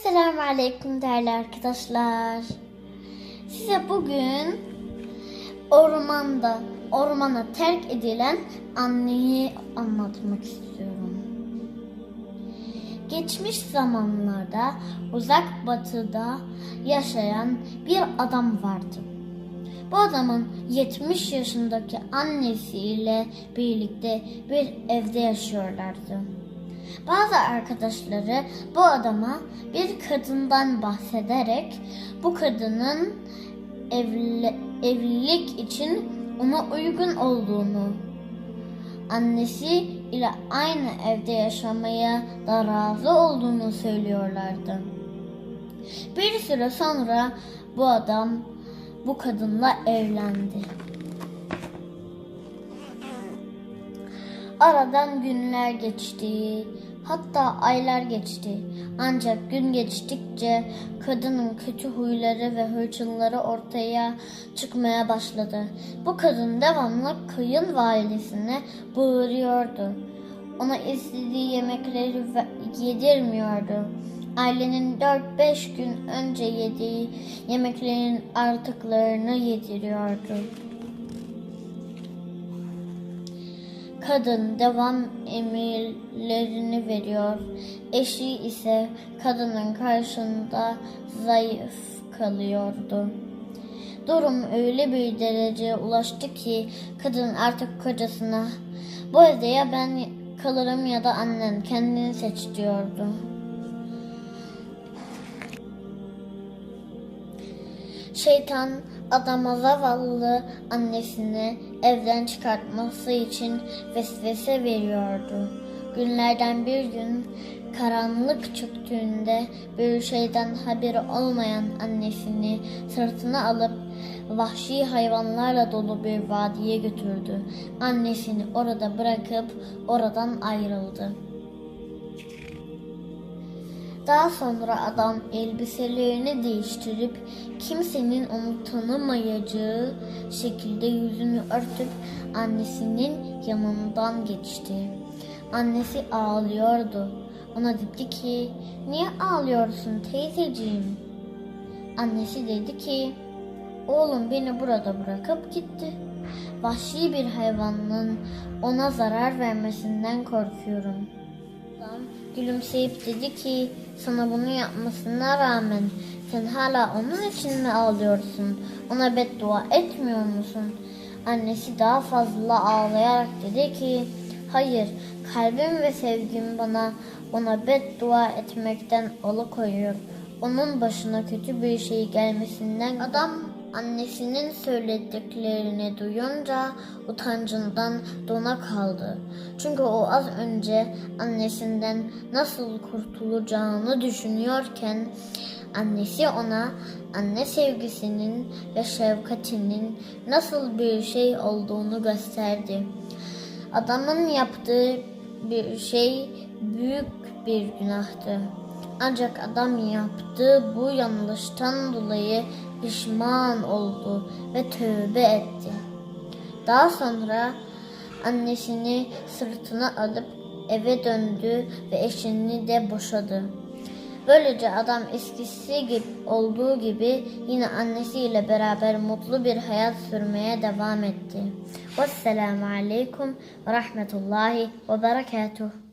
Esselamu Aleyküm değerli arkadaşlar. Size bugün ormanda, ormana terk edilen anneyi anlatmak istiyorum. Geçmiş zamanlarda uzak batıda yaşayan bir adam vardı. Bu adamın 70 yaşındaki annesiyle birlikte bir evde yaşıyorlardı. Bazı arkadaşları bu adama bir kadından bahsederek bu kadının evli, evlilik için ona uygun olduğunu, annesi ile aynı evde yaşamaya da razı olduğunu söylüyorlardı. Bir süre sonra bu adam bu kadınla evlendi. Aradan günler geçti, hatta aylar geçti. Ancak gün geçtikçe kadının kötü huyları ve hırçınları ortaya çıkmaya başladı. Bu kadın devamlı kayınvalidesine bağırıyordu. Ona istediği yemekleri yedirmiyordu. Ailenin 4-5 gün önce yediği yemeklerin artıklarını yediriyordu. Kadın devam emirlerini veriyor. Eşi ise kadının karşında zayıf kalıyordu. Durum öyle bir dereceye ulaştı ki kadın artık kocasına bu evde ya ben kalırım ya da annen kendini seç diyordu. Şeytan adama zavallı annesini evden çıkartması için vesvese veriyordu. Günlerden bir gün karanlık çöktüğünde bir şeyden haberi olmayan annesini sırtına alıp vahşi hayvanlarla dolu bir vadiye götürdü. Annesini orada bırakıp oradan ayrıldı. Daha sonra adam elbiselerini değiştirip kimsenin onu tanımayacağı şekilde yüzünü örtüp annesinin yanından geçti. Annesi ağlıyordu. Ona dedi ki, niye ağlıyorsun teyzeciğim? Annesi dedi ki, oğlum beni burada bırakıp gitti. Vahşi bir hayvanın ona zarar vermesinden korkuyorum. Adam gülümseyip dedi ki sana bunu yapmasına rağmen sen hala onun için mi ağlıyorsun? Ona beddua etmiyor musun? Annesi daha fazla ağlayarak dedi ki hayır kalbim ve sevgim bana ona beddua etmekten alıkoyuyor. Onun başına kötü bir şey gelmesinden adam annesinin söylediklerini duyunca utancından dona kaldı. Çünkü o az önce annesinden nasıl kurtulacağını düşünüyorken annesi ona anne sevgisinin ve şefkatinin nasıl bir şey olduğunu gösterdi. Adamın yaptığı bir şey büyük bir günahtı. Ancak adam yaptığı bu yanlıştan dolayı pişman oldu ve tövbe etti. Daha sonra annesini sırtına alıp eve döndü ve eşini de boşadı. Böylece adam eskisi gibi olduğu gibi yine annesiyle beraber mutlu bir hayat sürmeye devam etti. Vesselamu aleyküm ve rahmetullahi ve berekatuhu.